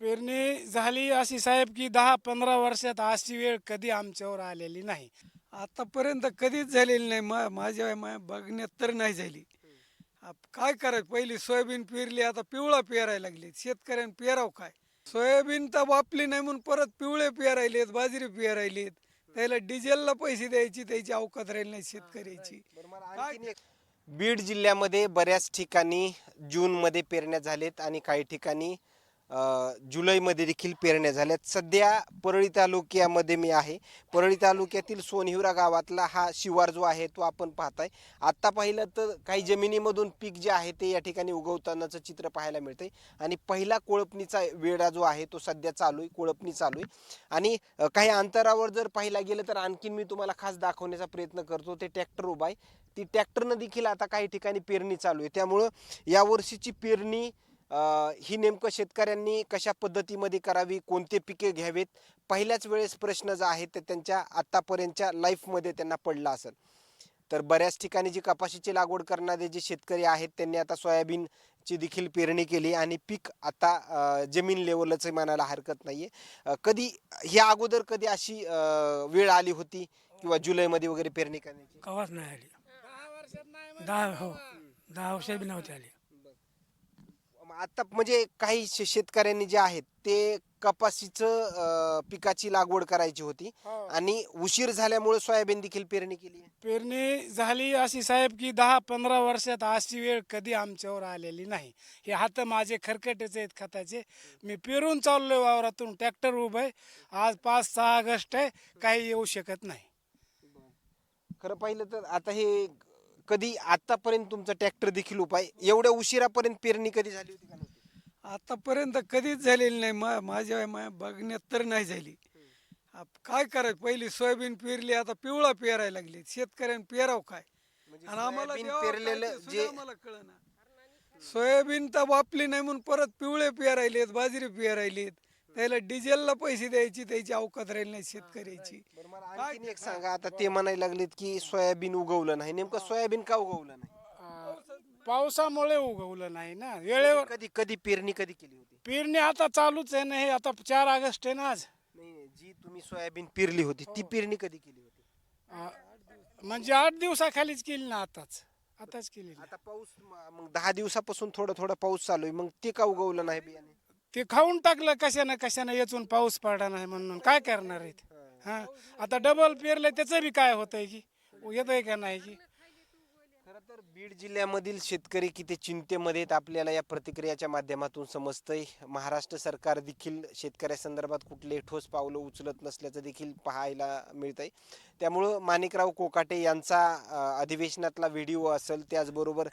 पेरणी झाली अशी साहेब की दहा पंधरा वर्षात अशी वेळ कधी आमच्यावर आलेली नाही. आतापर्यंत कधीच झालेली नाही. मा माझ्या मा- बघण्यात तर नाही झाली. आप- काय करायचं? पहिली सोयाबीन पेरली आता पिवळा पेरायला लागले. शेतकऱ्यांनी पेराव काय? सोयाबीन तर वापली नाही म्हणून परत पिवळे पेरायलेत बाजरी पेरायलेत त्याला डिझेलला पैसे द्यायची त्याची अवकात राहिली नाही शेतकऱ्याची. एक बीड जिल्ह्यामध्ये बऱ्याच ठिकाणी जूनमध्ये पेरण्या झालेत आणि काही ठिकाणी जुलैमध्ये देखील पेरण्या झाल्यात. सध्या परळी तालुक्यामध्ये मी आहे. परळी तालुक्यातील सोनहिवरा गावातला हा शिवार जो आहे तो आपण पाहताय. आत्ता पाहिलं तर काही जमिनीमधून पीक जे आहे ते या ठिकाणी उगवतानाचं चित्र पाहायला मिळतंय. आणि पहिला कोळपणीचा वेळा जो आहे तो सध्या चालू आहे कोळपणी चालू आहे. आणि काही अंतरावर जर पाहिला गेलं तर आणखीन मी तुम्हाला खास दाखवण्याचा प्रयत्न करतो. ते ट्रॅक्टर उभा आहे. ती ट्रॅक्टरनं देखील आता काही ठिकाणी पेरणी चालू आहे. त्यामुळं यावर्षीची पेरणी ही नेमकं शेतकऱ्यांनी कशा पद्धतीमध्ये करावी कोणते पिके घ्यावेत? पहिल्याच वेळेस प्रश्न जो आहे ते त्यांच्या आत्तापर्यंतच्या लाईफमध्ये त्यांना पडला असेल. तर बऱ्याच ठिकाणी जी कपाशीची लागवड करणारे जे शेतकरी आहेत त्यांनी आता सोयाबीनची देखील पेरणी केली आणि पीक आता जमीन लेवलच म्हणायला हरकत नाहीये. कधी ह्या अगोदर कधी अशी वेळ आली होती किंवा जुलैमध्ये वगैरे पेरणी करण्याची? कवाच नाही आली. दहा हो दहा वर्ष बी नव्हती आली. आता म्हणजे काही शे- शेतकऱ्यांनी जे आहेत ते कपाशीचं अ, पिकाची लागवड करायची होती. आणि उशीर झाल्यामुळे सोयाबीन देखील पेरणी केली. आहे. पेरणी झाली अशी साहेब की दहा पंधरा वर्षात अशी वेळ कधी आमच्यावर आलेली नाही. हे हात माझे खरकटेचे आहेत खताचे. मी पेरून चाललोय वावरातून ट्रॅक्टर उभं आहे. आज पाच सहा ऑगस्ट आहे काही येऊ शकत नाही. खरं पाहिलं तर आता हे कधी आतापर्यंत तुमचा ट्रॅक्टर देखील उपाय एवढ्या उशिरापर्यंत पेरणी कधी झाली होती का नव्हती? आतापर्यंत कधीच झालेली नाही. मा माझ्या मा बघण्यात तर नाही झाली. आप- काय करायचं? पहिली सोयाबीन पेरली आता पिवळा पेरायला लागले. शेतकऱ्यांनी पेराव काय? म्हणजे आणि आम्हाला सोयाबीन द्यावं काय पेरलेलं ते सुद्धा जे आम्हाला कळना. सोयाबीन तर वापली नाही म्हणून परत पिवळे पेरायलेत बाजरी पेरायलेत. त्याला डिझेलला पैसे द्यायची त्याची अवकात राहिली नाही शेतकऱ्याची. बरं, मला आणखीन एक सांगा. आता ते म्हणायला लागलेत की सोयाबीन उगवलं नाही. नेमकं सोयाबीन का उगवलं नाही? अं, पावसामुळे उगवलं नाही ना. वेळेवर कधी कधी पेरणी कधी केली होती? पेरणी आता चालूच आहे ना हे. आता चार ऑगस्ट आहे ना आज. नाही नाही, जी तुम्ही सोयाबीन पेरली होती ती पेरणी कधी केली होती? अं, म्हणजे आठ दिवसाखालीच केली ना आताच. आताच केली ना. आता पाऊस म- मग दहा दिवसापासून थोडं थोडं पाऊस चालू आहे. मग ते का उगवलं नाही बियाणे? ते खाऊन टाकलं कशानं कशानं येचून पाऊस पडणार नाही म्हणून. काय करणार आहेत? हा? आता डबल पेरलं त्याचं बी काय होतंय की? येतंय का नाही की? तर बीड जिल्ह्यामधील शेतकरी किती चिंतेमध्ये आहेत आपल्याला या प्रतिक्रियाच्या माध्यमातून समजतंय. महाराष्ट्र सरकार देखील शेतकऱ्यासंदर्भात कुठले ठोस पावलं उचलत नसल्याचं देखील पाहायला मिळतंय. त्यामुळं माणिकराव कोकाटे यांचा अधिवेशनातला व्हिडिओ असेल त्याचबरोबर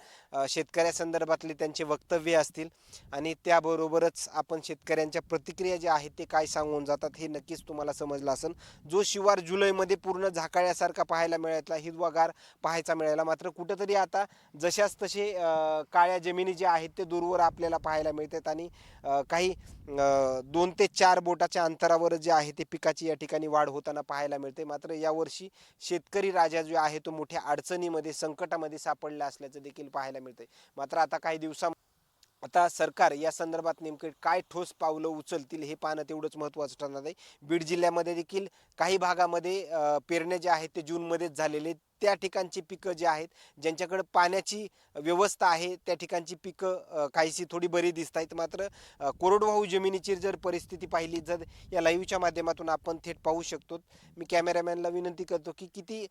शेतकऱ्यासंदर्भातले त्यांचे वक्तव्य असतील आणि त्याबरोबरच आपण शेतकऱ्यांच्या प्रतिक्रिया ज्या आहेत ते काय सांगून जातात हे नक्कीच तुम्हाला समजलं असेल. जो शिवार जुलैमध्ये पूर्ण झाकाळ्यासारखा पाहायला मिळायला हिरवागार पाहायचा मिळाला मात्र कुठंतरी आता आता जशाच तसे काळ्या जमिनी ज्या आहेत ते दूरवर आपल्याला पाहायला मिळतात आणि काही दोन ते चार बोटाच्या अंतरावर जे आहे ते पिकाची या ठिकाणी वाढ होताना पाहायला मिळते. मात्र यावर्षी शेतकरी राजा जो आहे तो मोठ्या अडचणीमध्ये संकटामध्ये सापडला असल्याचं देखील पाहायला मिळते मात्र आता काही दिवसा आता सरकार या संदर्भात नेमके काय ठोस पावलं उचलतील हे पाहणं तेवढंच महत्त्वाचं ठरणार आहे. बीड जिल्ह्यामध्ये देखील काही भागामध्ये पेरण्या ज्या आहेत ते जूनमध्येच झालेले त्या ठिकाणची पिकं जी आहेत ज्यांच्याकडे पाण्याची व्यवस्था आहे त्या ठिकाणची पिकं काहीशी थोडी बरी दिसत आहेत. मात्र कोरडवाहू जमिनीची जर परिस्थिती पाहिली जर या लाईव्हच्या माध्यमातून आपण थेट पाहू शकतो. मी कॅमेरामॅनला विनंती करतो की किती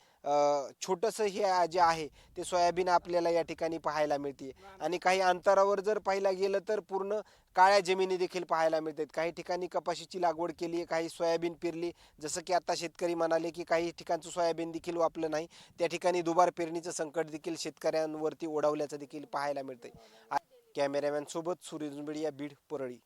छोटंसं हे जे आहे ते सोयाबीन आपल्याला या ठिकाणी पाहायला मिळते. आणि काही अंतरावर जर पाहायला गेलं तर पूर्ण काळ्या जमिनी देखील पाहायला मिळतात. काही ठिकाणी कपाशीची लागवड केली आहे काही सोयाबीन पेरली. जसं की आता शेतकरी म्हणाले की काही ठिकाणचं सोयाबीन देखील वापलं नाही. त्या ठिकाणी दुबार पेरणीचं संकट देखील शेतकऱ्यांवरती ओढावल्याचं देखील पाहायला मिळतंय. कॅमेरामॅन सोबत सूर्य मीडिया बीड परळी.